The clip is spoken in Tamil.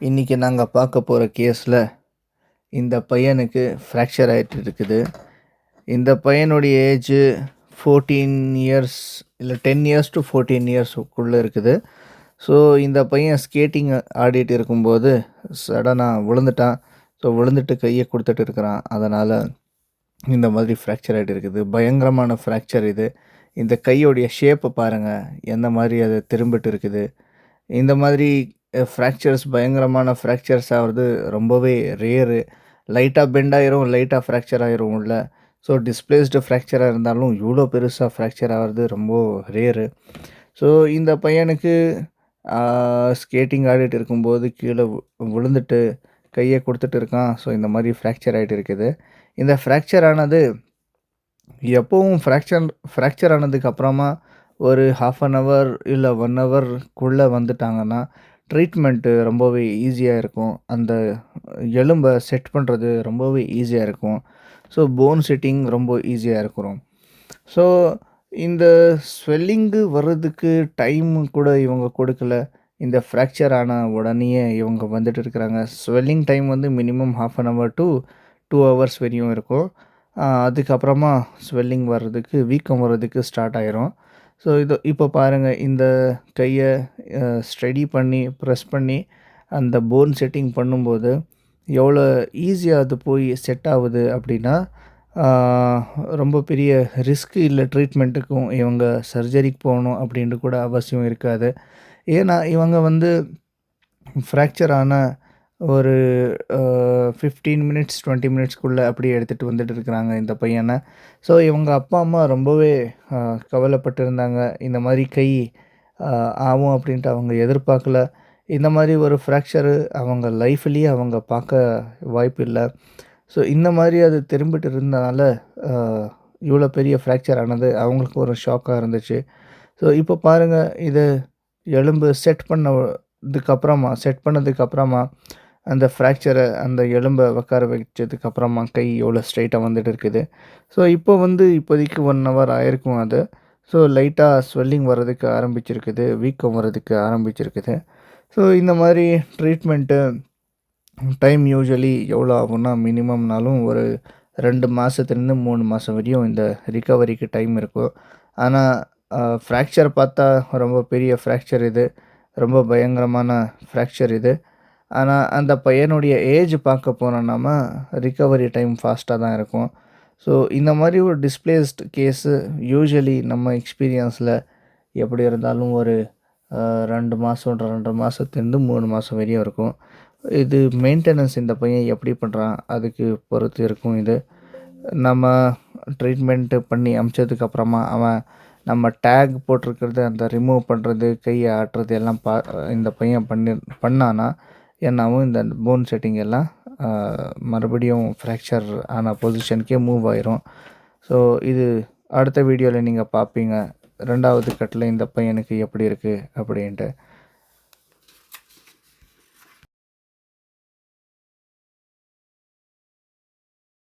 இன்றைக்கி நாங்கள் பார்க்க போகிற கேஸில் இந்த பையனுக்கு ஃப்ராக்சர் ஆகிட்டு இருக்குது. இந்த பையனுடைய ஏஜு ஃபோர்டீன் இயர்ஸ் இல்லை டென் இயர்ஸ் டு ஃபோர்டீன் இயர்ஸ்க்குள்ளே இருக்குது. ஸோ இந்த பையன் ஸ்கேட்டிங் ஆடிட்டு இருக்கும்போது சடனாக விழுந்துட்டான். ஸோ விழுந்துட்டு கையை கொடுத்துட்டு இருக்கிறான். அதனால் இந்த மாதிரி ஃப்ராக்சர் ஆகிட்டு இருக்குது. பயங்கரமான ஃப்ராக்சர் இது. இந்த கையோடைய ஷேப்பை பாருங்கள் எந்த மாதிரி அது திரும்பிட்டு இருக்குது. இந்த மாதிரி ஃப்ராக்சர்ஸ் பயங்கரமான ஃப்ராக்சர்ஸ் ஆகிறது ரொம்பவே ரேரு லைட்டாக பெண்ட் ஆயிரும் லைட்டாக ஃப்ராக்சர் ஆயிரும் உள்ள ஸோ டிஸ்பிளேஸ்டு ஃப்ராக்சராக இருந்தாலும் இவ்வளோ பெருசாக ஃப்ராக்சர் ஆகிறது ரொம்ப ரேரு ஸோ இந்த பையனுக்கு ஸ்கேட்டிங் ஆடிட்டு இருக்கும்போது கீழே விழுந்துட்டு கையை கொடுத்துட்டு இருக்கான். ஸோ இந்த மாதிரி ஃப்ராக்சர் ஆகிட்டு இருக்குது. இந்த ஃப்ராக்சர் ஆனது எப்போவும் ஃப்ராக்சர் ஃப்ராக்சர் ஆனதுக்கு அப்புறமா ஒரு ஹாஃப் அன் ஹவர் இல்லை ஒன் ஹவர்க்குள்ளே வந்துட்டாங்கன்னா ட்ரீட்மெண்ட்டு ரொம்பவே ஈஸியாக இருக்கும். அந்த எலும்பை செட் பண்ணுறது ரொம்பவே ஈஸியாக இருக்கும். ஸோ போன் செட்டிங் ரொம்ப ஈஸியாக இருக்கிறோம். ஸோ இந்த ஸ்வெல்லிங்கு வர்றதுக்கு டைம் கூட இவங்க கொடுக்கல. இந்த ஃப்ராக்சர் ஆன உடனேயே இவங்க வந்துட்டு இருக்கிறாங்க. ஸ்வெல்லிங் டைம் வந்து minimum half an hour to two hours வரையும் இருக்கும். அதுக்கப்புறமா ஸ்வெல்லிங் வர்றதுக்கு வீக்கம் வர்றதுக்கு ஸ்டார்ட் ஆயிரும். ஸோ இது இப்போ பாருங்கள் இந்த கையை ஸ்டடி பண்ணி ப்ரெஸ் பண்ணி அந்த போன் செட்டிங் பண்ணும்போது எவ்வளோ ஈஸியாக அது போய் செட் ஆகுது அப்படின்னா ரொம்ப பெரிய ரிஸ்க்கு இல்லை ட்ரீட்மெண்ட்டுக்கும் இவங்க சர்ஜரிக்கு போகணும் அப்படின்ட்டு கூட அவசியம் இருக்காது. ஏன்னா இவங்க வந்து ஃப்ராக்சர் ஆன ஒரு ஃபிஃப்டீன் மினிட்ஸ் டுவெண்ட்டி மினிட்ஸ்க்குள்ளே அப்படியே எடுத்துகிட்டு வந்துட்டு இருக்கிறாங்க இந்த பையனை. ஸோ இவங்க அப்பா அம்மா ரொம்பவே கவலைப்பட்டிருந்தாங்க. இந்த மாதிரி கை ஆகும் அப்படின்ட்டு அவங்க எதிர்பார்க்கல. இந்த மாதிரி ஒரு ஃப்ராக்சரு அவங்க லைஃப்லேயே அவங்க பார்க்க வாய்ப்பு இல்லை. ஸோ இந்த மாதிரி அது திரும்பிட்டு இருந்தனால இவ்வளோ பெரிய ஃப்ராக்சர் ஆனது அவங்களுக்கு ஒரு ஷாக்காக இருந்துச்சு. ஸோ இப்போ பாருங்கள் இது எலும்பு செட் பண்ணதுக்கப்புறமா செட் பண்ணதுக்கப்புறமா அந்த ஃப்ராக்சரை அந்த எலும்பை உட்கார வச்சதுக்கப்புறமா கை எவ்வளோ ஸ்ட்ரைட்டாக வந்துட்டு இருக்குது. ஸோ இப்போ வந்து இப்போதைக்கு ஒன் ஹவர் ஆயிருக்கும் அது. ஸோ லைட்டாக ஸ்வெல்லிங் வர்றதுக்கு ஆரம்பிச்சிருக்குது வீக்கம் வர்றதுக்கு ஆரம்பிச்சிருக்குது. ஸோ இந்த மாதிரி ட்ரீட்மெண்ட்டு டைம் யூஸ்வலி எவ்வளோ ஆகும்னா மினிமம்னாலும் ஒரு ரெண்டு மாதத்துலேருந்து மூணு மாதம் வரையும் இந்த ரிக்கவரிக்கு டைம் இருக்கும். ஆனால் ஃப்ராக்சர் பார்த்தா ரொம்ப பெரிய ஃப்ராக்சர் இது. ரொம்ப பயங்கரமான ஃப்ராக்சர் இது. ஆனால் அந்த பையனுடைய ஏஜ் பார்க்க போனோம் நாம டைம் ஃபாஸ்ட்டாக தான் இருக்கும். ஸோ இந்த மாதிரி ஒரு டிஸ்பிளேஸ்ட் கேஸு யூஸ்வலி நம்ம எக்ஸ்பீரியன்ஸில் எப்படி இருந்தாலும் ஒரு ரெண்டு மாதம் ரெண்டரை மாதத்துலேருந்து மூணு மாதம் வரையும் இருக்கும். இது மெயின்டெனன்ஸ் இந்த பையன் எப்படி பண்ணுறான் அதுக்கு பொறுத்து இருக்கும் இது. நம்ம ட்ரீட்மெண்ட்டு பண்ணி அமுச்சதுக்கப்புறமா அவன் நம்ம டேக் போட்டிருக்கிறது அந்த ரிமூவ் பண்ணுறது கையை ஆட்டுறது எல்லாம் பா இந்த பையன் பண்ணி பண்ணானா என்னாவும் இந்த போன் செட்டிங் எல்லாம் மறுபடியும் ஃப்ராக்சர் ஆன பொசிஷனுக்கே மூவ் ஆயிரும். ஸோ இது அடுத்த வீடியோவில் நீங்கள் பார்ப்பீங்க ரெண்டாவது கட்டில் இந்த பையனுக்கு எப்படி இருக்குது அப்படின்ட்டு.